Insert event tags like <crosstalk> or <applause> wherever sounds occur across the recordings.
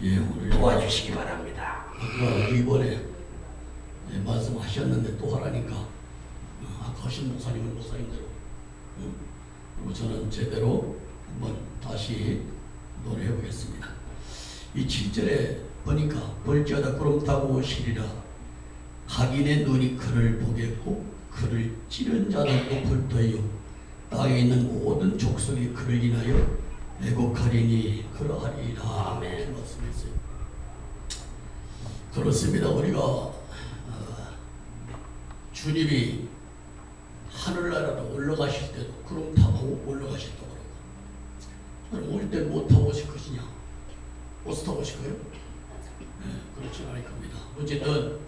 예, 오늘 도와주시기 바랍니다. 아까 이번에 예, 말씀하셨는데 또 하라니까. 어, 아까 하신 목사님은 목사님대로. 어, 그리고 저는 제대로 한번 다시 노래해 보겠습니다. 이 7절에 보니까 벌지하다 구름 타고 오시리라. 각인의 눈이 그를 보겠고 그를 찌른 자들도 불떠요. 땅에 있는 모든 족속이 그를 인하여 애곡하리니 그러하리라 아멘. 그렇습니다. 우리가 어, 주님이 하늘나라로 올라가실 때도 구름 타고 올라가셨다고 그래요. 올때 못 타고 오실 것이냐? 버스 타고 오실 거예요? 네, 그렇지 않을 겁니다. 어쨌든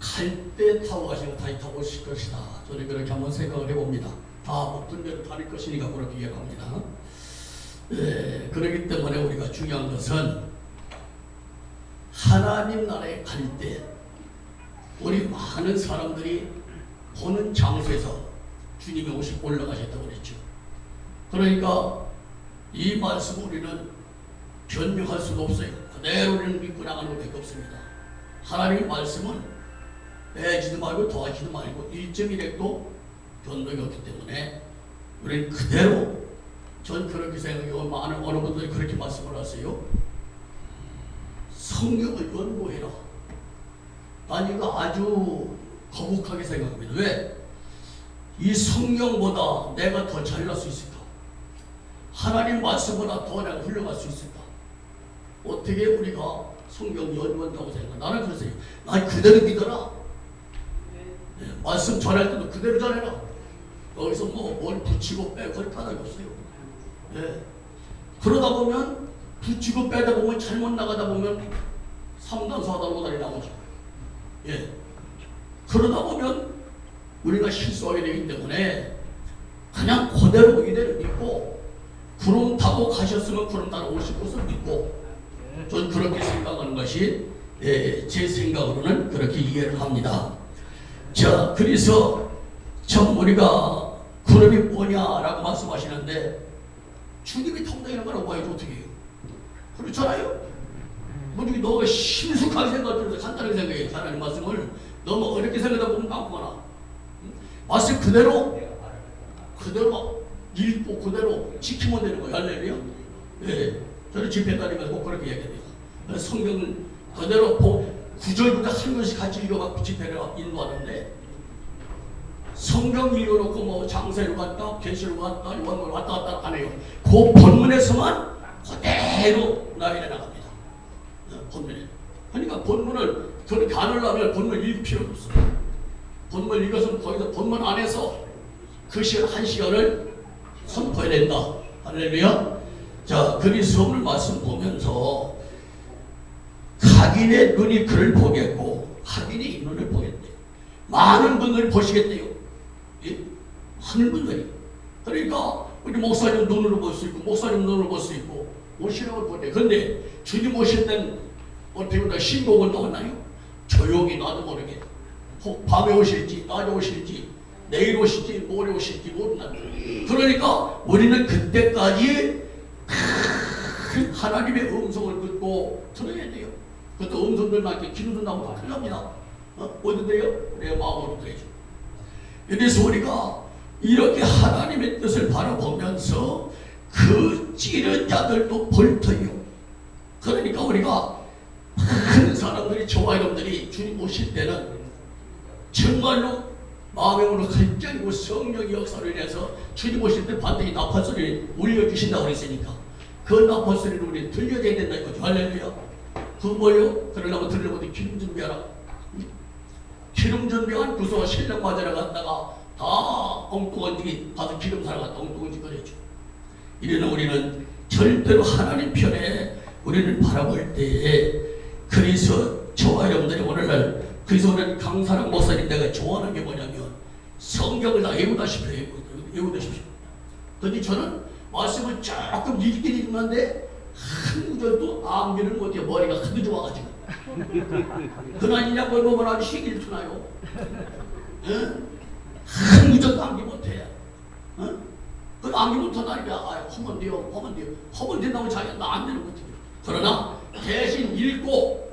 갈 때 타고 가시고 다시 타고 오실 것이다. 저는 그렇게 한번 생각을 해봅니다. 다 어떤 대로 다닐 것이니까 그렇게 이해합니다. 네, 그렇기 때문에 우리가 중요한 것은 하나님 나라에 갈 때 우리 많은 사람들이 보는 장소에서 주님이 오시 올라가셨다고 그랬죠. 그러니까 이 말씀 우리는 변명할 수가 없어요. 그대로 우리는 믿고 나가는 것밖에 없습니다. 하나님의 말씀은 빼지도 말고 더하지도 말고 1.1핵도 변동이 없기 때문에 우리는 그대로 전 그렇게 생각해요. 많은 어느 분들이 그렇게 말씀을 하세요. 성경을 연구해라. 난 이거 아주 거북하게 생각합니다. 왜? 이 성경보다 내가 더 잘날 수 있을까? 하나님 말씀보다 더 내가 훌륭할 수 있을까? 어떻게 우리가 성경 연구한다고 생각해? 나는 그러세요. 난 그대로 믿어라. 예, 말씀 전할 때도 그대로 전해라. 거기서 뭐 뭘 붙이고 빼고 그럴 까닭이 없어요. 예. 그러다 보면 붙이고 빼다 보면 잘못 나가다 보면 3단 4단 5단이 나오죠. 예. 그러다 보면 우리가 실수하게 되기 때문에 그냥 그대로 이대로 믿고 구름 타고 가셨으면 구름 따라 오실 것을 믿고 전 그렇게 생각하는 것이 예, 제 생각으로는 그렇게 이해를 합니다. 자, 그래서 참 우리가 구름이 뭐냐라고 말씀하시는데 주님이 통달하는 거라고 봐야지 어떻게 해요? 그렇잖아요? 우리 너가 심숙하게 생각하면서 간단하게 생각해 하나님 말씀을. 너무 어렵게 생각하다 보면 깜빡하나. 말씀 그대로 그대로 읽고 그대로 지키면 되는 거예요. 할렐루야. 예, 저는 집회 다니면서 꼭 그렇게 얘기합니다. 성경을 그대로 보, 구절구절 한 번씩 같이 읽어갖고 집회를 인도하는데 성경 읽어놓고 뭐 장세로 갔다 계시로 갔다 요한을 왔다 갔다 안 해요. 그 본문에서만 그대로 나열해 나갑니다. 어, 본문에. 그러니까 본문을 안 하려면 본문 읽을 필요가 없어요. 본문 읽어서 거기서 본문 안에서 그 시간 한 시간을 선포해야 된다. 할렐루야. 자 그리스도 오늘 말씀 보면서 각인의 눈이 그를 보겠고 각인이 눈을 보겠대. 많은 분들이 보시겠대요. 예? 많은 분들이 그러니까 우리 목사님 눈으로 볼 수 있고 목사님 눈으로 볼 수 있고 오시라고 보대 근데 주님 오실 땐 어떻게 보면 신곡을 넣었나요? 조용히 나도 모르게. 혹 밤에 오실지 낮에 오실지 내일 오실지 모레 오실지 모른다 그러니까 우리는 그때까지 큰 하나님의 음성을 듣고 들어야 돼요. 그것도 음성들만 이렇게 기도도 나오고 큰일 납니다. 어? 어디 돼요? 내 마음으로 되죠 그래서 우리가 이렇게 하나님의 뜻을 바라보면서 그 찌른 자들도 벌터요. 그러니까 우리가 많은 사람들이 저와 여러분들이 주님 오실 때는 정말로 마음으로 갈증이고 성령의 역사로 인해서 주님 오실 때 반드시 나팔 소리를 울려주신다고 그랬으니까 그 나팔 소리를 우리 들려야 된다 이거죠. 할렐루야. 그 뭐요? 그러려면 들으려면 기름 준비하라. 기름 준비한 구서 신랑 맞으러 갔다가 다 엉뚱한 집이 가서 기름 사러 갔다 엉뚱한 집 거렸죠. 이래는 우리는 절대로 하나님 편에 우리를 바라볼 때에 그래서 저와 여러분들이 오늘날 그래서 오늘 강사랑 목사님 내가 좋아하는 게 뭐냐면 성경을 다 외우다시피 외우- 외우다시피 근데 저는 말씀을 조금 읽긴 읽는데 한 구절도 암기를 못해요. 머리가 하도 좋아가지고. <laughs> 그나이냐고 보면 아주 시기를 투나요? 응? 한 구절도 암기 못해 응? 그 암기 못하다니까 아, 허면 돼요 허면 돼요 허면 된다고 자기가 나안 되는 거지 그러나 대신 읽고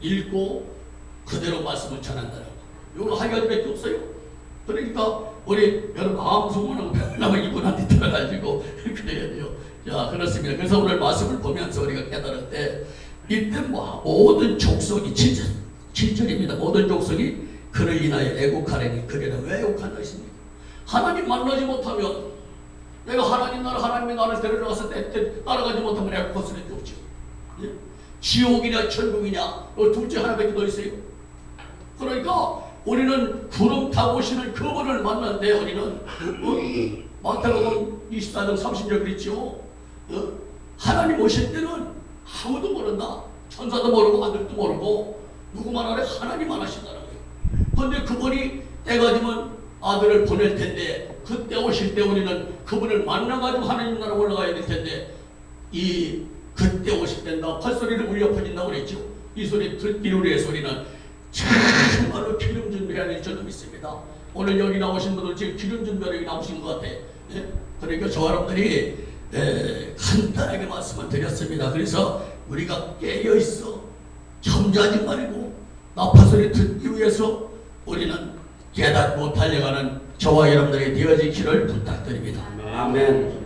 읽고 그대로 말씀을 전한다라고. 이거 한 가지밖에 없어요. 그러니까 우리 여러분 소문하고 별나면 이분한테 들어가지고 <laughs> 그래야 돼요. 자 그렇습니다. 그래서 오늘 말씀을 보면서 우리가 깨달았대 이때 뭐 모든 족속이 7절, 7절입니다. 모든 족속이 그를 인하여 애국하려니 그래라 왜 했습니까? 하나님 만나지 못하면 내가 하나님 나라 하나님의 나라를 데려가서 때, 때 따라가지 못하면 애국할 수밖에 없죠. 예? 지옥이냐 천국이냐 어, 둘째 하나밖에 더 있어요. 그러니까 우리는 구름 타고 오시는 그분을 만났는데 우리는 어? 마태복음 24장 30절 그랬죠. 어? 하나님 오실 때는 아무도 모른다. 천사도 모르고 아들도 모르고 누구만 알아 하나님만 거예요. 그런데 그분이 때가 되면 아들을 보낼 텐데 그때 오실 때 우리는 그분을 만나가지고 하나님 나라 올라가야 될 텐데 이 그때 오실 때 나팔 소리를 울려 퍼진다고 그랬죠. 이 소리 들비우리의 소리는 정말로 기름 준비해야 될 줄로 믿습니다. 오늘 여기 나오신 분들 지금 기름 준비하러 여기 나오신 것 같아. 예? 그러니까 저 여러분들이 에, 간단하게 말씀을 드렸습니다. 그래서 우리가 깨어 있어 잠자지 말고 나팔 소리 듣기 위해서 우리는 깨닫고 달려가는 저와 여러분들이 되어지기를 부탁드립니다. 아멘.